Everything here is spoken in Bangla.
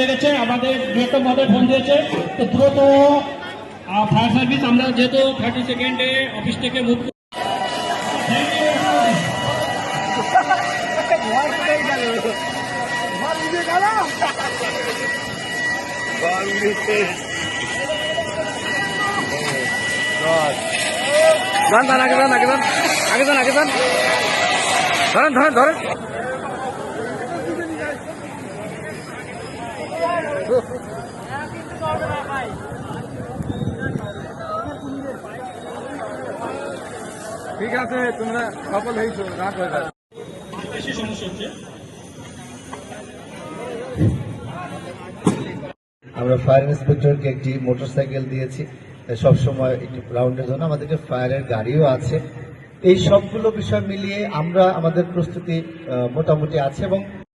লেগেছে আমাদের ডিরেক্টর মহোদয় ফোন দিয়েছে। তো দ্রুত ফায়ার সার্ভিস আমরা যেহেতু থার্টি সেকেন্ডে অফিস থেকে যান আগে যান ধরেন ধরেন ধরেন। ঠিক আছে, তোমরা সফল হয়েছো, রাগ হয়ে আমরা ফায়ার ইন্সপেক্টরকে একটি মোটরসাইকেল দিয়েছি। সব সময় একটু রাউন্ডের জন্য আমাদেরকে ফায়ারের গাড়িও আছে। এই সবগুলো বিষয় মিলিয়ে আমরা আমাদের প্রস্তুতি মোটামুটি আছে এবং